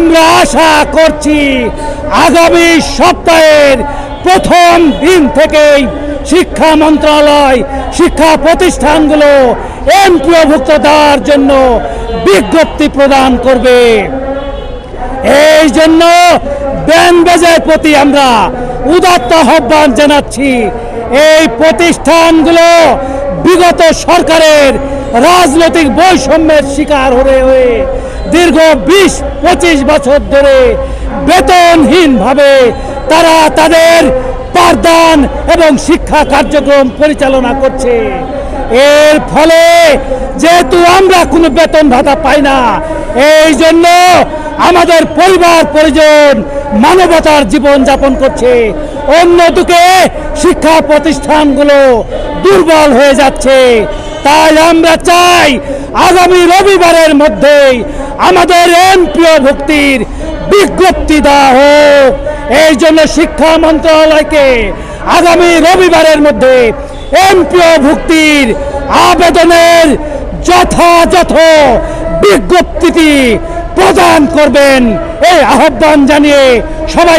আমরা আশা করছি আগামী সপ্তাহের প্রথম দিন থেকেই শিক্ষা মন্ত্রণালয়, শিক্ষা প্রতিষ্ঠানগুলো এমপিওভুক্ত দেওয়ার জন্য বিজ্ঞপ্তি প্রদান করবে। এই জন্য ব্যান্ড প্রতি আমরা উদাত্ত আহ্বান জানাচ্ছি, এই প্রতিষ্ঠানগুলো বিগত সরকারের রাজনৈতিক বৈষম্যের শিকার হয়ে হয়ে দীর্ঘ বিশ, পঁচিশ বছর ধরে বেতনহীনভাবে তারা তাদের পাঠদান এবং শিক্ষা কার্যক্রম পরিচালনা করছে। এর ফলে যেহেতু আমরা কোনো বেতন ভাতা পাই না, এই জন্য আমাদের পরিবার, পরিজন মানবতার জীবন যাপন করছে। অন্যদিকে শিক্ষা প্রতিষ্ঠানগুলো দুর্বল হয়ে যাচ্ছে। তাই আমরা চাই আগামী রবিবারের মধ্যেই আমাদের এমপিও ভুক্তির বিজ্ঞপ্তি দেওয়া হোক। এই জন্য শিক্ষা মন্ত্রণালয়কে আগামী রবিবারের মধ্যে এমপিও ভুক্তির আবেদনের যথাযথ বিজ্ঞপ্তিটি প্রদান করবেন। এই আহ্বান জানিয়ে সবাই